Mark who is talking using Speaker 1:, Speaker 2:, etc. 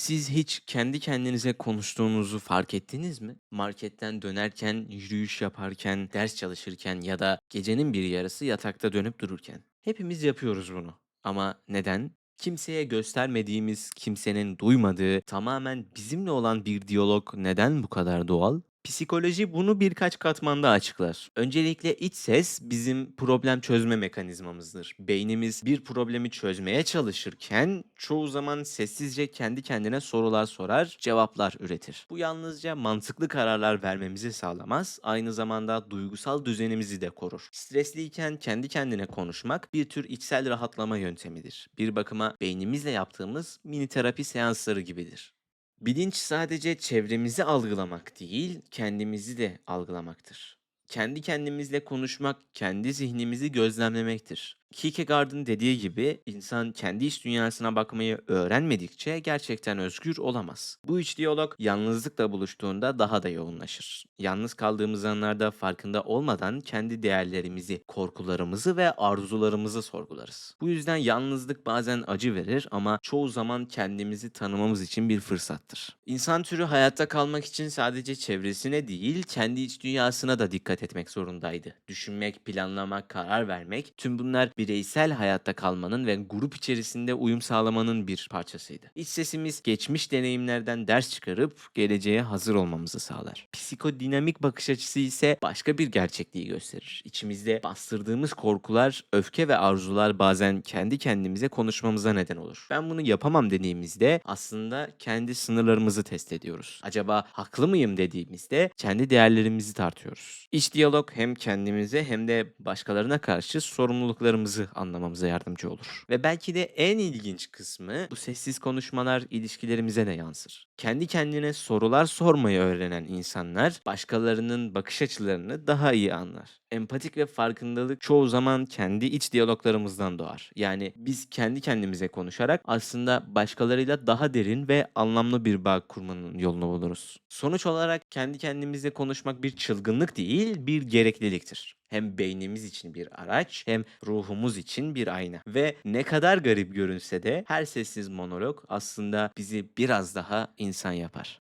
Speaker 1: Siz hiç kendi kendinize konuştuğunuzu fark ettiniz mi? Marketten dönerken, yürüyüş yaparken, ders çalışırken ya da gecenin bir yarısı yatakta dönüp dururken. Hepimiz yapıyoruz bunu. Ama neden? Kimseye göstermediğimiz, kimsenin duymadığı, tamamen bizimle olan bir diyalog neden bu kadar doğal? Psikoloji bunu birkaç katmanda açıklar. Öncelikle iç ses bizim problem çözme mekanizmamızdır. Beynimiz bir problemi çözmeye çalışırken çoğu zaman sessizce kendi kendine sorular sorar, cevaplar üretir. Bu yalnızca mantıklı kararlar vermemizi sağlamaz, aynı zamanda duygusal düzenimizi de korur. Stresliyken kendi kendine konuşmak bir tür içsel rahatlama yöntemidir. Bir bakıma beynimizle yaptığımız mini terapi seansları gibidir. Bilinç sadece çevremizi algılamak değil, kendimizi de algılamaktır. Kendi kendimizle konuşmak, kendi zihnimizi gözlemlemektir. Kierkegaard'ın dediği gibi insan kendi iç dünyasına bakmayı öğrenmedikçe gerçekten özgür olamaz. Bu iç diyalog yalnızlıkla buluştuğunda daha da yoğunlaşır. Yalnız kaldığımız anlarda farkında olmadan kendi değerlerimizi, korkularımızı ve arzularımızı sorgularız. Bu yüzden yalnızlık bazen acı verir ama çoğu zaman kendimizi tanımamız için bir fırsattır. İnsan türü hayatta kalmak için sadece çevresine değil, kendi iç dünyasına da dikkat etmek zorundaydı. Düşünmek, planlamak, karar vermek tüm bunlar bireysel hayatta kalmanın ve grup içerisinde uyum sağlamanın bir parçasıydı. İç sesimiz geçmiş deneyimlerden ders çıkarıp geleceğe hazır olmamızı sağlar. Psikodinamik bakış açısı ise başka bir gerçekliği gösterir. İçimizde bastırdığımız korkular, öfke ve arzular bazen kendi kendimize konuşmamıza neden olur. Ben bunu yapamam dediğimizde aslında kendi sınırlarımızı test ediyoruz. Acaba haklı mıyım dediğimizde kendi değerlerimizi tartıyoruz. İç diyalog hem kendimize hem de başkalarına karşı sorumluluklarımızı anlamamıza yardımcı olur. Ve belki de en ilginç kısmı bu sessiz konuşmalar ilişkilerimize de yansır. Kendi kendine sorular sormayı öğrenen insanlar başkalarının bakış açılarını daha iyi anlar. Empatik ve farkındalık çoğu zaman kendi iç diyaloglarımızdan doğar. Yani biz kendi kendimize konuşarak aslında başkalarıyla daha derin ve anlamlı bir bağ kurmanın yolunu buluruz. Sonuç olarak kendi kendimizle konuşmak bir çılgınlık değil, bir gerekliliktir. Hem beynimiz için bir araç hem ruhumuz için bir ayna. Ve ne kadar garip görünse de her sessiz monolog aslında bizi biraz daha insan yapar.